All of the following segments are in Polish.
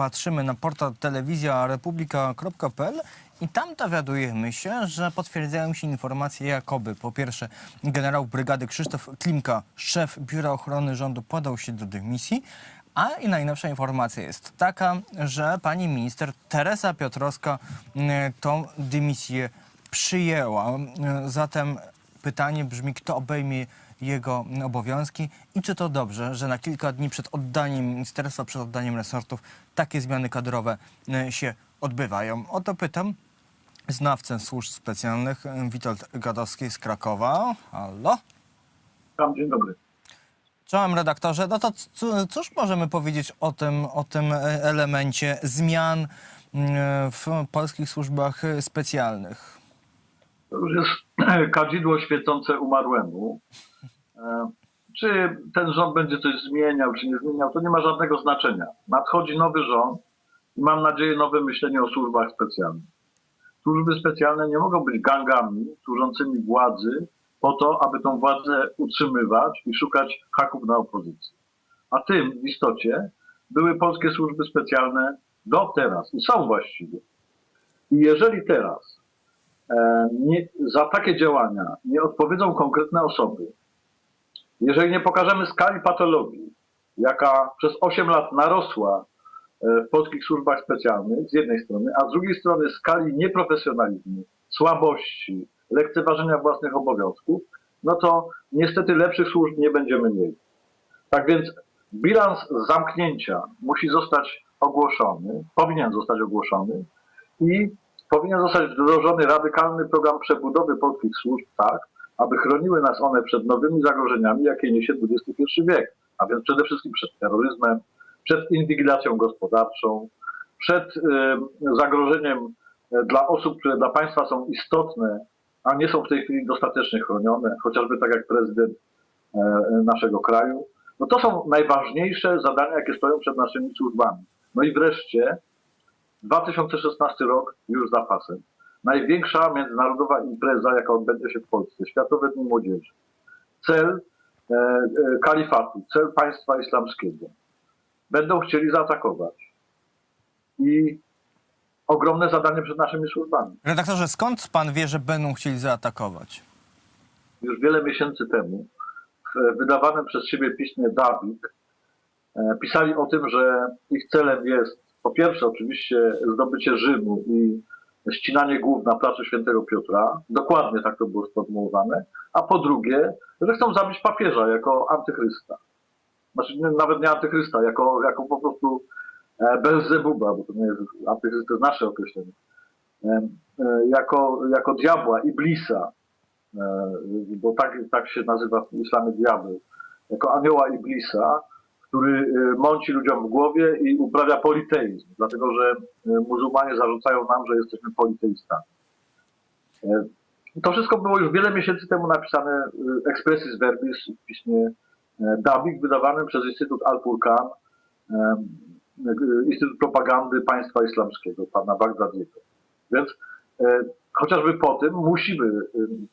patrzymy na portal telewizja republika.pl i tam dowiadujemy się, że potwierdzają się informacje jakoby po pierwsze generał brygady Krzysztof Klimka, szef Biura Ochrony Rządu podał się do dymisji, a i najnowsza informacja jest taka, że pani minister Teresa Piotrowska mm, tą dymisję przyjęła. Mm, Zatem pytanie brzmi, kto obejmie jego obowiązki i czy to dobrze, że na kilka dni przed oddaniem ministerstwa, przed oddaniem resortów takie zmiany kadrowe e, się odbywają. O to pytam znawcę służb specjalnych e, Witold Gadowski z Krakowa. Halo? Tam, dzień dobry. Czołem redaktorze. No to cóż możemy powiedzieć o tym, o tym e, elemencie zmian mm, w polskich służbach specjalnych? To już jest kadzidło świecące umarłemu. E, Czy ten rząd będzie coś zmieniał, czy nie zmieniał, to nie ma żadnego znaczenia. Nadchodzi nowy rząd i mam nadzieję nowe myślenie o służbach specjalnych. Służby specjalne nie mogą być gangami służącymi władzy po to, aby tą władzę utrzymywać i szukać haków na opozycji. A tym w istocie były polskie służby specjalne do teraz i są właściwie. I jeżeli teraz nie, za takie działania nie odpowiedzą konkretne osoby, jeżeli nie pokażemy skali patologii, jaka przez 8 lat narosła e, w polskich służbach specjalnych z jednej strony, a z drugiej strony skali nieprofesjonalizmu, słabości, lekceważenia własnych obowiązków, no to niestety lepszych służb nie będziemy mieli. Tak więc bilans zamknięcia musi zostać ogłoszony, powinien zostać ogłoszony i powinien zostać wdrożony radykalny program przebudowy polskich służb tak, aby chroniły nas one przed nowymi zagrożeniami, jakie niesie XXI wiek, a więc przede wszystkim przed terroryzmem, przed inwigilacją gospodarczą, przed y, zagrożeniem y, dla osób, które dla państwa są istotne, a nie są w tej chwili dostatecznie chronione, chociażby tak jak prezydent y, naszego kraju. No to są najważniejsze zadania, jakie stoją przed naszymi służbami. No i wreszcie 2016 rok już za pasem. Największa międzynarodowa impreza, jaka odbędzie się w Polsce, Światowe Dni Młodzieży. Cel e, e, kalifatu, cel państwa islamskiego. Będą chcieli zaatakować. I ogromne zadanie przed naszymi służbami. Redaktorze, skąd pan wie, że będą chcieli zaatakować? Już wiele miesięcy temu w wydawanym przez siebie piśmie Dawid e, pisali o tym, że ich celem jest po pierwsze oczywiście zdobycie Rzymu i ścinanie głów na placu Świętego Piotra. Dokładnie tak to było sformułowane. A po drugie, że chcą zabić papieża jako antychrysta. Znaczy nawet nie antychrysta, jako, jako po prostu e, Belzebuba, bo to nie jest antychryst, to jest nasze określenie. E, e, jako, jako diabła, Iblisa, bo tak, tak się nazywa w islamie diabeł, jako anioła Iblisa, który e, mąci ludziom w głowie i uprawia politeizm, dlatego że e, muzułmanie zarzucają nam, że jesteśmy politeistami. E, To wszystko było już wiele miesięcy temu napisane expressis verbis w piśmie Dabik, wydawanym przez Instytut Al-Furqan, e, Instytut Propagandy Państwa Islamskiego, pana Bagdadiego. Więc chociażby po tym musimy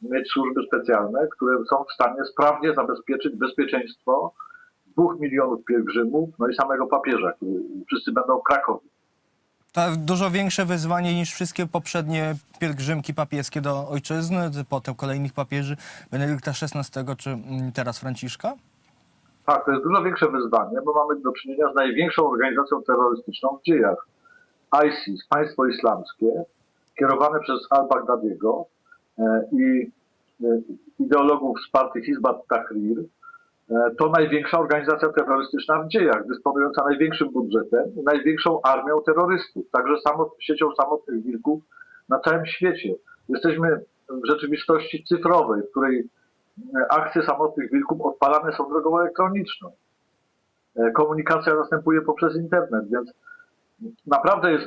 mieć służby specjalne, które są w stanie sprawnie zabezpieczyć bezpieczeństwo dwóch milionów pielgrzymów, no i samego papieża, który wszyscy będą w Krakowie. To dużo większe wyzwanie niż wszystkie poprzednie pielgrzymki papieskie do ojczyzny, potem kolejnych papieży Benedykta XVI czy mm, teraz Franciszka? Tak, to jest dużo większe wyzwanie, bo mamy do czynienia z największą organizacją terrorystyczną w dziejach. ISIS, Państwo Islamskie, kierowane przez al-Baghdadiego e, i e, ideologów z partii Hizbat Tahrir, to największa organizacja terrorystyczna w dziejach, dysponująca największym budżetem największą armią terrorystów, także siecią samotnych wilków na całym świecie. Jesteśmy w rzeczywistości cyfrowej, w której e, akcje samotnych wilków odpalane są drogą elektroniczną. E, Komunikacja następuje poprzez internet, więc naprawdę jest,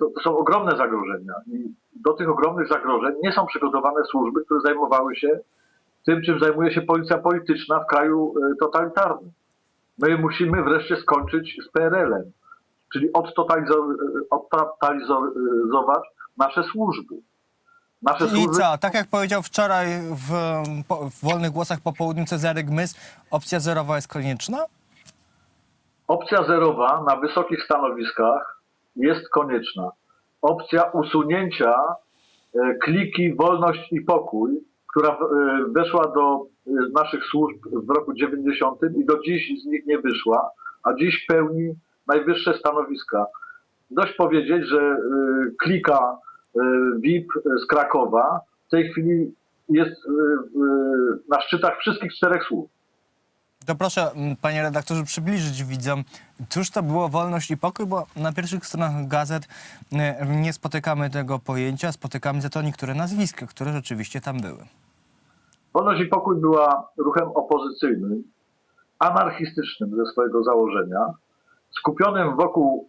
to, to są ogromne zagrożenia i do tych ogromnych zagrożeń nie są przygotowane służby, które zajmowały się tym, czym zajmuje się policja polityczna w kraju y, totalitarnym. My musimy wreszcie skończyć z PRL-em, czyli y, odtotalizować nasze służby. Nasze I co? Tak jak powiedział wczoraj w, po- w Wolnych Głosach po południu Cezary Gmys, opcja zerowa jest konieczna? Opcja zerowa na wysokich stanowiskach jest konieczna. Opcja usunięcia e, kliki Wolność i Pokój, która e, weszła do e, naszych służb w roku 90 i do dziś z nich nie wyszła, a dziś pełni najwyższe stanowiska. Dość powiedzieć, że e, klika VIP z Krakowa w tej chwili jest na szczytach wszystkich czterech służb. To proszę, panie redaktorze, przybliżyć widzom, cóż to było wolność i pokój, bo na pierwszych stronach gazet nie spotykamy tego pojęcia, spotykamy za to niektóre nazwiska, które rzeczywiście tam były. Wolność i pokój była ruchem opozycyjnym, anarchistycznym ze swojego założenia, skupionym wokół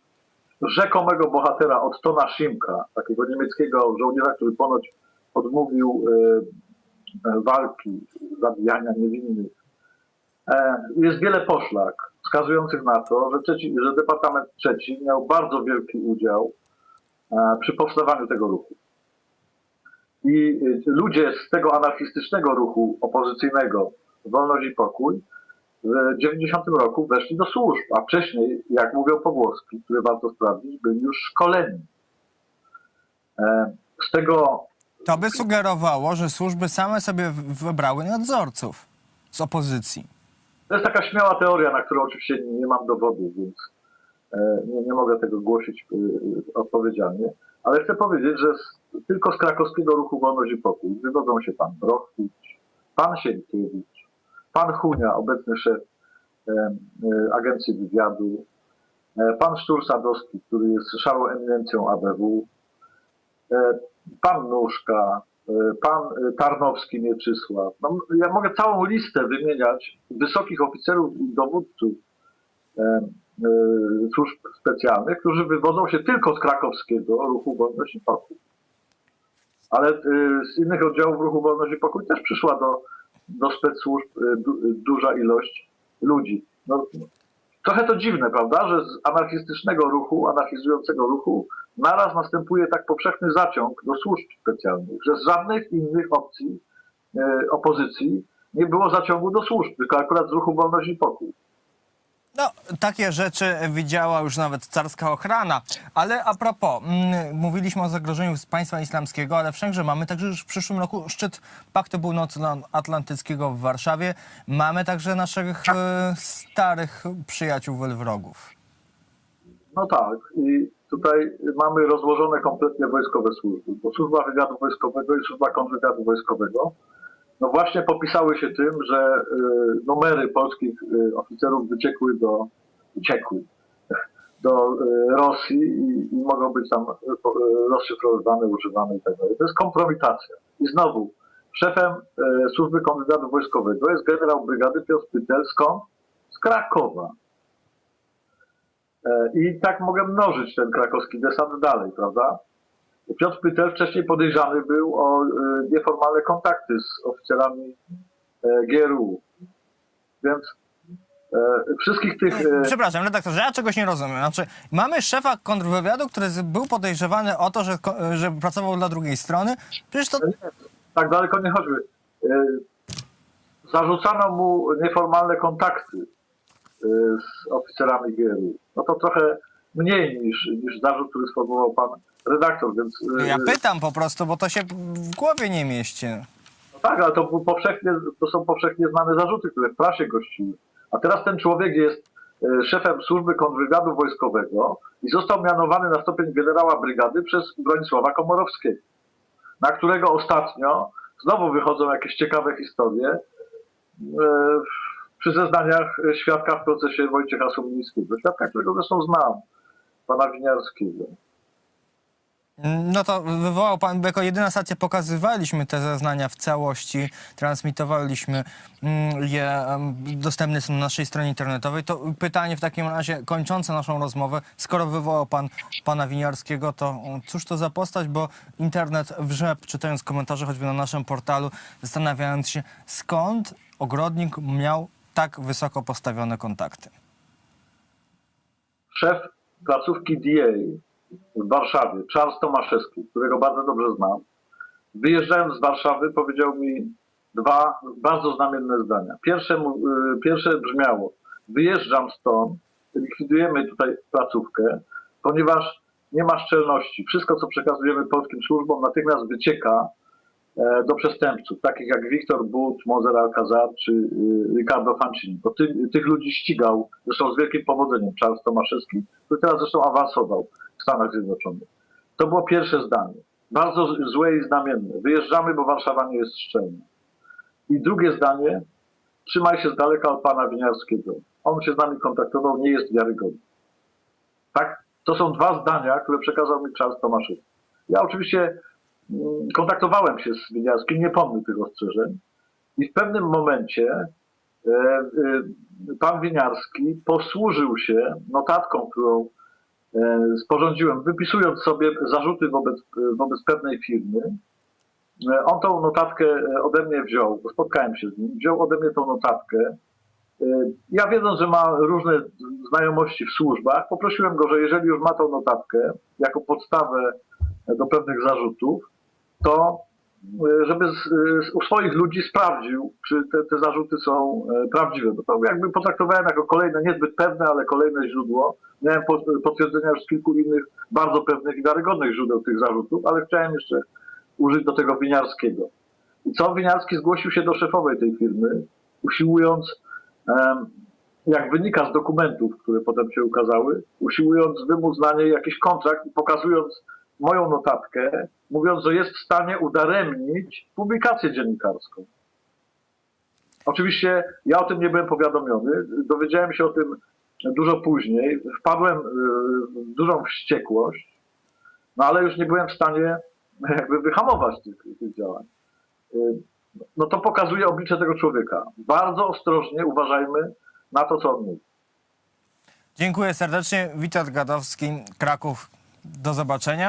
rzekomego bohatera Ottona Szymka, takiego niemieckiego żołnierza, który ponoć odmówił e, walki, zabijania niewinnych. E, jest wiele poszlak wskazujących na to, że, trzeci, że Departament Trzeci miał bardzo wielki udział e, przy powstawaniu tego ruchu. I y, ludzie z tego anarchistycznego ruchu opozycyjnego Wolność i Pokój w 90 roku weszli do służb, a wcześniej, jak mówią pogłoski, które warto sprawdzić, byli już szkoleni. E, Z tego To by sugerowało, że służby same sobie wybrały nadzorców z opozycji. To jest taka śmiała teoria, na którą oczywiście nie, mam dowodów, więc e, nie, nie mogę tego głosić e, odpowiedzialnie. Ale chcę powiedzieć, że z, tylko z krakowskiego ruchu Wolność i Pokój wywodzą się pan Brochwicz, pan Sienkiewicz, pan Hunia, obecny szef e, e, Agencji Wywiadu, e, pan Sztur Sadowski, który jest szarą eminencją ABW, e, pan Nóżka, e, pan e, Tarnowski Mieczysław. No, ja mogę całą listę wymieniać wysokich oficerów i dowódców służb specjalnych, którzy wywodzą się tylko z krakowskiego ruchu Wolność i Pokój. Ale e, z innych oddziałów ruchu Wolność i Pokój też przyszła do, do spec-służb e, du, duża ilość ludzi. No, trochę to dziwne, prawda, że z anarchistycznego ruchu, anarchizującego ruchu naraz następuje tak powszechny zaciąg do służb specjalnych, że z żadnych innych opcji e, opozycji nie było zaciągu do służb, tylko akurat z ruchu Wolność i Pokój. No, takie rzeczy widziała już nawet carska ochrana. Ale a propos, mm, mówiliśmy o zagrożeniu z państwa islamskiego, ale wszędzie mamy także już w przyszłym roku szczyt Paktu Północnoatlantyckiego w Warszawie. Mamy także naszych e, starych przyjaciół wrogów. No tak, i tutaj mamy rozłożone kompletnie wojskowe służby, bo służba wywiadu wojskowego i służba kontrwywiadu wojskowego no właśnie popisały się tym, że y, numery polskich y, oficerów wyciekły do, do y, Rosji i, i mogą być tam rozszyfrowywane, używane i tak. To jest kompromitacja. I znowu, szefem służby kontrwywiadu wojskowego jest generał brygady Piotr Pytel, skąd? Z Krakowa. I tak mogę mnożyć ten krakowski desant dalej, prawda? Piotr Pytel wcześniej podejrzany był o e, nieformalne kontakty z oficerami e, GRU. Więc e, wszystkich tych... Przepraszam, redaktorze, ja czegoś nie rozumiem. Znaczy, mamy szefa kontrwywiadu, który był podejrzewany o to, że, że pracował dla drugiej strony. Przecież to tak daleko nie chodźmy. E, Zarzucano mu nieformalne kontakty z oficerami GRU. No to trochę mniej niż, niż zarzut, który sformułował pan redaktor, więc... e, ja pytam po prostu, bo to się w głowie nie mieści. No tak, ale to, powszechnie, to są powszechnie znane zarzuty, które w prasie gościły. A teraz ten człowiek jest e, szefem służby kontrwywiadu wojskowego i został mianowany na stopień generała brygady przez Bronisława Komorowskiego, na którego ostatnio znowu wychodzą jakieś ciekawe historie e, przy zeznaniach świadka w procesie Wojciecha Sumińskiego, świadka, którego zresztą znam, pana Winiarskiego. No to wywołał pan, bo jako jedyna stacja pokazywaliśmy te zeznania w całości, transmitowaliśmy mm, je, dostępne są na naszej stronie internetowej. To pytanie w takim razie kończące naszą rozmowę, skoro wywołał pan pana Winiarskiego, to cóż to za postać, bo internet wrze, czytając komentarze choćby na naszym portalu, zastanawiając się skąd ogrodnik miał tak wysoko postawione kontakty. szef placówki DA w Warszawie, Charles Tomaszewski, którego bardzo dobrze znam, wyjeżdżając z Warszawy powiedział mi dwa bardzo znamienne zdania. Pierwsze, y, pierwsze brzmiało, wyjeżdżam stąd likwidujemy tutaj placówkę, ponieważ nie ma szczelności. Wszystko, co przekazujemy polskim służbom, natychmiast wycieka do przestępców, takich jak Wiktor But, Mozer Alcazar czy y, Ricardo Fancini. Bo ty, tych ludzi ścigał, zresztą z wielkim powodzeniem, Charles Tomaszewski, który teraz zresztą awansował w Stanach Zjednoczonych. To było pierwsze zdanie. Bardzo złe i znamienne. Wyjeżdżamy, bo Warszawa nie jest szczelna. I drugie zdanie, trzymaj się z daleka od pana Winiarskiego. On się z nami kontaktował, nie jest wiarygodny. Tak? To są dwa zdania, które przekazał mi Charles Tomaszewski. Ja oczywiście kontaktowałem się z Winiarskim, nie pomnę tych ostrzeżeń. I w pewnym momencie e, e, pan Winiarski posłużył się notatką, którą e, sporządziłem, wypisując sobie zarzuty wobec, wobec pewnej firmy. On tą notatkę ode mnie wziął, spotkałem się z nim, wziął ode mnie tą notatkę. Ja wiedząc, że ma różne znajomości w służbach, poprosiłem go, że jeżeli już ma tą notatkę jako podstawę do pewnych zarzutów, to e, żeby z, z, u swoich ludzi sprawdził, czy te, te zarzuty są e, prawdziwe. Bo to jakby potraktowałem jako kolejne, niezbyt pewne, ale kolejne źródło. Miałem po- potwierdzenia już z kilku innych bardzo pewnych i wiarygodnych źródeł tych zarzutów, ale chciałem jeszcze użyć do tego Winiarskiego. I co Winiarski zgłosił się do szefowej tej firmy, usiłując, jak wynika z dokumentów, które potem się ukazały, usiłując wymóc na niej jakiś kontrakt i pokazując moją notatkę, mówiąc, że jest w stanie udaremnić publikację dziennikarską. Oczywiście ja o tym nie byłem powiadomiony. Dowiedziałem się o tym dużo później. Wpadłem y, w dużą wściekłość, no ale już nie byłem w stanie jakby wyhamować tych, tych działań. Y, No to pokazuje oblicze tego człowieka. Bardzo ostrożnie uważajmy na to, co on mówi. Dziękuję serdecznie. Witold Gadowski, Kraków. Do zobaczenia.